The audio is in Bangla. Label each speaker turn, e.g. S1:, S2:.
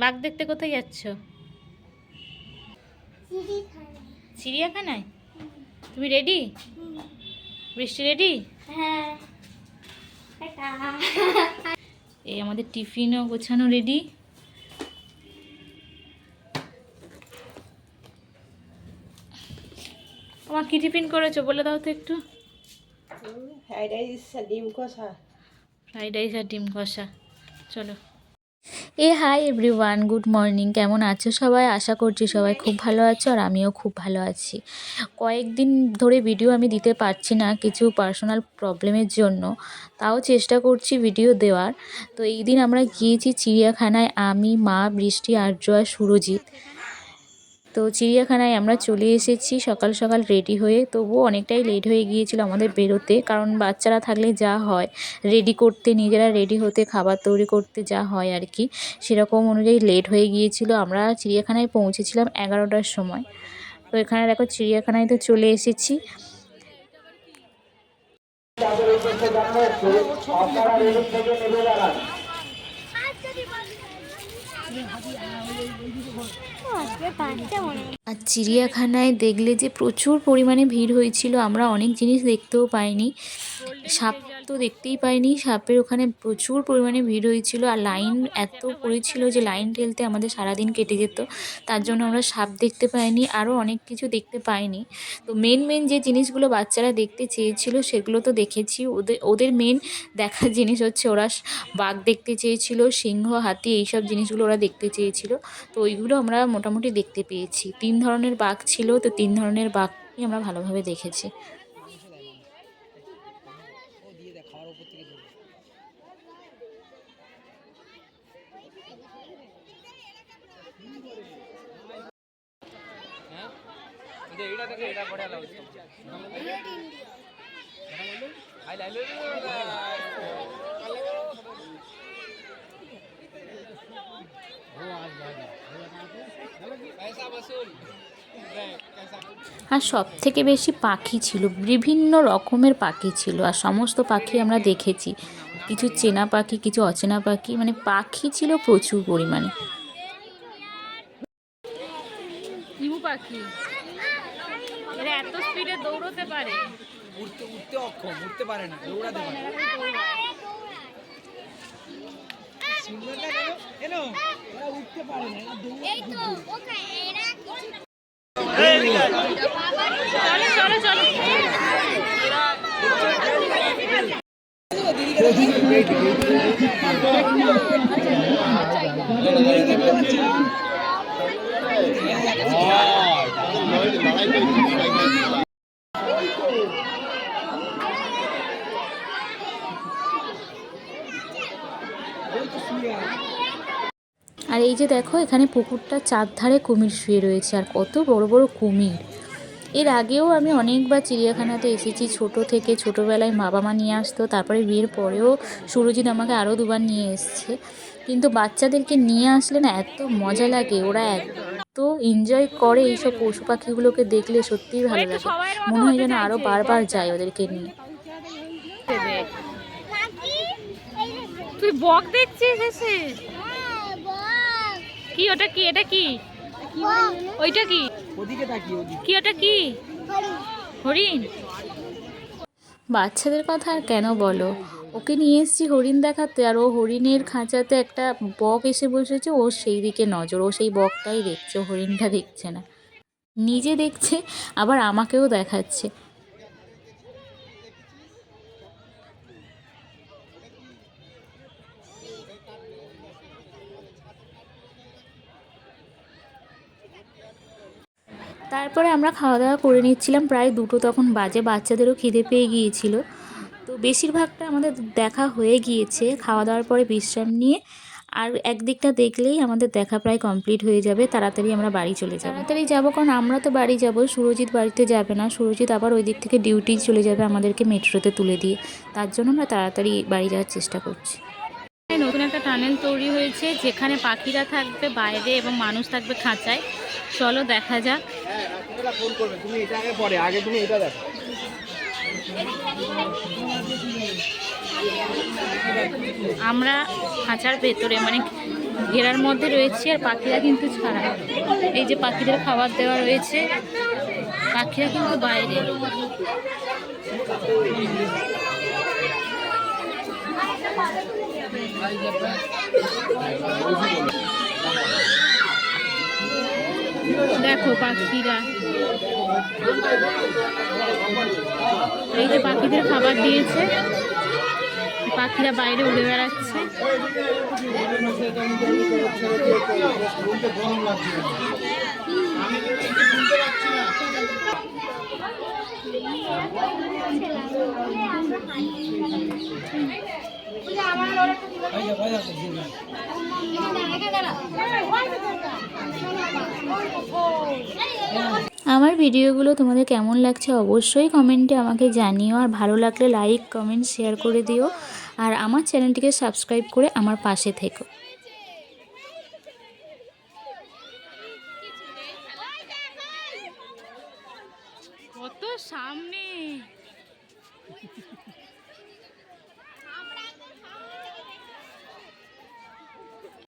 S1: বাঘ দেখতে
S2: কোথায় যাচ্ছ? চিড়িয়াখানায়? তুমি রেডি বৃষ্টি রেডি এই আমাদের টিফিনও গোছানো রেডি আমার কি টিফিন করেছ? বলে দাও তো একটু।
S3: ফ্রাইড রাইস আর ডিম কষা।
S2: ফ্রাইড রাইস আর ডিম কষা। চলো। এ hi everyone good morning. কেমন আছো সবাই? আশা করছি সবাই খুব ভালো আছো আর আমিও খুব ভালো আছি। কয়েকদিন ধরে ভিডিও আমি দিতে পারছি না কিছু পার্সোনাল প্রবলেমের জন্য। তাও চেষ্টা করছি ভিডিও দেওয়ার। তো এই দিন আমরা গিয়েছি চিড়িয়াখানায়, আমি, মা, বৃষ্টি আর্য আর সুরজিৎ। তো চিড়িয়াখানায় আমরা চলে এসেছি, সকাল সকাল রেডি হয়ে। তবুও অনেকটাই লেট হয়ে গিয়েছিল আমাদের বেরোতে, কারণ বাচ্চারা থাকলে যা হয় রেডি করতে, নিজেরা রেডি হতে, খাবার তৈরি করতে যা হয় আর কি, সেরকম অনুযায়ী লেট হয়ে গিয়েছিল। আমরা চিড়িয়াখানায় পৌঁছেছিলাম এগারোটার সময়। তো এখানে দেখো চিড়িয়াখানায় তো চলে এসেছি। আর চিড়িয়াখানায় দেখলে যে প্রচুর পরিমাণে ভিড় হয়েছিল আমরা অনেক জিনিস দেখতেও পাইনি। সাপ তো দেখতেই পাইনি। সাপের ওখানে প্রচুর পরিমাণে ভিড় হয়েছিল আর লাইন এত পড়েছিল যে লাইন ঠেলতে আমাদের সারাদিন কেটে যেত। তার জন্য আমরা সাপ দেখতে পাইনি, আরও অনেক কিছু দেখতে পাইনি। তো মেন মেন যে জিনিসগুলো বাচ্চারা দেখতে চেয়েছিল সেগুলো তো দেখেছি। ওদের ওদের মেন দেখার জিনিস হচ্ছে ওরা বাঘ দেখতে চেয়েছিল, সিংহ, হাতি এইসব জিনিসগুলো ওরা দেখতে চেয়েছিল। তো ওইগুলো আমরা মোটামুটি দেখতে পেয়েছি। তিন ধরনের বাঘ ছিল, তো তিন ধরনের বাঘই আমরা ভালোভাবে দেখেছি। আর উপর থেকে ধরবে হ্যাঁ এইটা দেখে এটা পড়ে আলো আই লাইলো हो आज पैसा वसूल সব থেকে বেশি পাখি ছিল বিভিন্ন রকমের পাখি ছিল আর সমস্ত পাখি আমরা দেখেছি। কিছু চেনা পাখি কিছু অচেনা পাখি মানে পাখি ছিল প্রচুর পরিমাণে। পাখি। এরা এত স্পিডে দৌড়তে পারে।
S4: উঠতে উঠতে অক্ষম উঠতে পারে না দৌড়াতে পারে কেন উঠতে না দৌড়াতে
S1: এই তো ওকে এরা কিছু
S2: চলো চলো। এই যে দেখো, এখানে পুকুরটার চারধারে কুমির শুয়ে রয়েছে, আর কত বড় বড় কুমির। এর আগেও আমি অনেকবার চিড়িয়াখানাতে এসেছি, ছোট থেকে ছোটোবেলায় মা বাবা নিয়ে আসতো, তারপরে বিয়ের পরেও সুরজিৎ আমাকে আরও দুবার নিয়ে এসছে। কিন্তু বাচ্চাদেরকে নিয়ে আসলে না এত মজা লাগে, ওরা এত এনজয় করে এইসব পশু পাখিগুলোকে দেখলে সত্যিই ভালো লাগে। মনে হয় যেন আরও বারবার যায় ওদেরকে নিয়ে। তুই বক দেখছিস এসে? কি ওটা কি এটা কি? ওইটা কি?
S4: ওদিকে তাকিয়ে ওদিকে।
S2: কি ওটা কি? হরিণ। বাচ্চাদের কথা আর কেন বলো? ওকে নিয়ে এসেছি হরিণ দেখাতে আর ও হরিণের খাঁচাতে একটা বক এসে বসেছে ও সেই দিকে নজর ও সেই বকটাই দেখছে হরিণটা দেখছে না। নিজে দেখছে আবার আমাকেও দেখাচ্ছে। তারপরে আমরা খাওয়া দাওয়া করে নিচ্ছিলাম। প্রায় দুটো তখন বাজে, বাচ্চাদেরও খিদে পেয়ে গিয়েছিল। তো বেশিরভাগটা আমাদের দেখা হয়ে গিয়েছে। খাওয়া দাওয়ার পরে বিশ্রাম নিয়ে আর একদিকটা দেখলেই আমাদের দেখা প্রায় কমপ্লিট হয়ে যাবে। তাড়াতাড়ি আমরা বাড়ি চলে যাব। তাড়াতাড়ি যাব কারণ আমরা তো বাড়ি যাব। সুরজিৎ বাড়িতে যাবে না। সুরজিৎ আবার ওই দিক থেকে ডিউটি চলে যাবে আমাদেরকে মেট্রোতে তুলে দিয়ে। তার জন্য আমরা তাড়াতাড়ি বাড়ি যাওয়ার চেষ্টা করছি। নতুন একটা টানেল তৈরি হয়েছে যেখানে পাখিরা থাকবে বাইরে এবং মানুষ থাকবে খাঁচায়। চলো দেখা যাক।
S4: ফোন করবে। তুমি এটা আগে পরে আগে তুমি এটা দেখো।
S1: আমরা খাঁচার ভেতরে মানে ঘেরার মধ্যে রয়েছি আর পাখিরা কিন্তু ছাড়া। এই যে পাখিদের খাবার দেওয়া রয়েছে পাখিরা কিন্তু বাইরে। দেখো পাখিরা। এই যে পাখিদের খাবার দিয়েছে। পাখিরা বাইরে উড়ে বেড়াচ্ছে। আমার ভিডিওগুলো তোমাদের কেমন লাগছে অবশ্যই কমেন্টে আমাকে জানিও, আর ভালো লাগলে লাইক কমেন্ট শেয়ার করে দিও, আর আমার চ্যানেলটিকে সাবস্ক্রাইব করে আমার পাশে থেকো। কত সামনে।